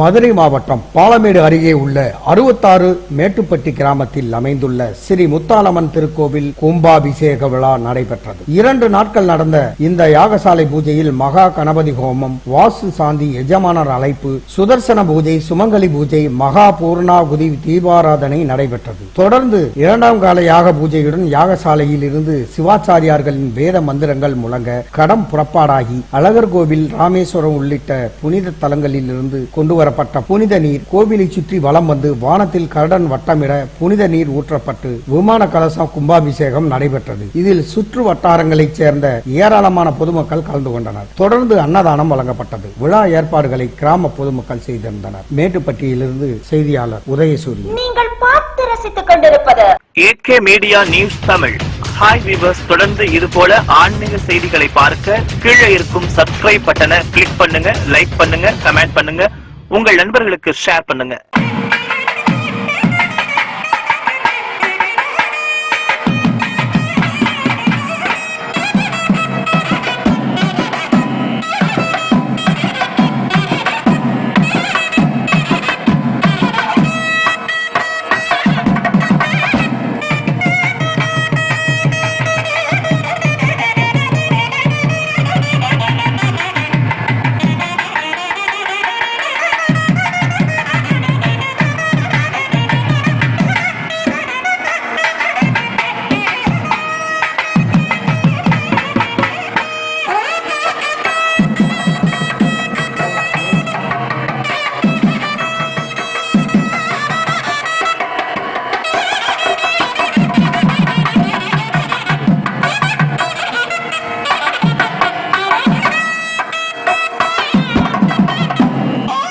மதுரை மாவட்டம் பாலமேடு அருகே உள்ள அறுபத்தாறு மேட்டுப்பட்டி கிராமத்தில் அமைந்துள்ள ஸ்ரீ முத்தாலம்மன் திருக்கோவில் கும்பாபிஷேக விழா நடைபெற்றது. இரண்டு நாட்கள் நடந்த இந்த யாகசாலை பூஜையில் மகா கணபதி ஹோமம் வாசு சாந்தி எஜமானர் அழைப்பு சுதர்சன பூஜை சுமங்கலி பூஜை மகா பூர்ணாகுதி தீபாராதனை நடைபெற்றது. தொடர்ந்து இரண்டாம் கால யாக பூஜையுடன் யாகசாலையில் இருந்து சிவாச்சாரியார்களின் வேத மந்திரங்கள் முழங்க கடம் புறப்பாடாகி அழகர் கோவில் ராமேஸ்வரம் உள்ளிட்ட புனித தலங்களில் இருந்து கொண்டு வரப்பட்ட புனித நீர் கோவிலை சுற்றி வலம் வந்து வானத்தில் கருடன் வட்டமிட புனித நீர் ஊற்றப்பட்டு விமான கலசம் கும்பாபிஷேகம் நடைபெற்றது. இதில் சுற்று வட்டாரங்களைச் சேர்ந்த ஏராளமான பொதுமக்கள் கலந்து கொண்டனர். தொடர்ந்து அன்னதானம் வழங்கப்பட்டது. விழா ஏற்பாடுகளை கிராம பொதுமக்கள் செய்திருந்தனர். மேட்டுப்பட்டியிலிருந்து செய்தியாளர் உதயசூரியன் நீங்கள் பார்த்து ரசித்துக் கொண்டிருப்பது AK media news Tamil. Hi viewers தொடர்ந்து இது போல ஆன்மீக செய்திகளை பார்க்க கீழே இருக்கும் சப்ஸ்கிரைப் பட்டனை கிளிக் பண்ணுங்க லைக் பண்ணுங்க கமெண்ட் பண்ணுங்க. உங்கள் நண்பர்களுக்கு ஷேர் பண்ணுங்க.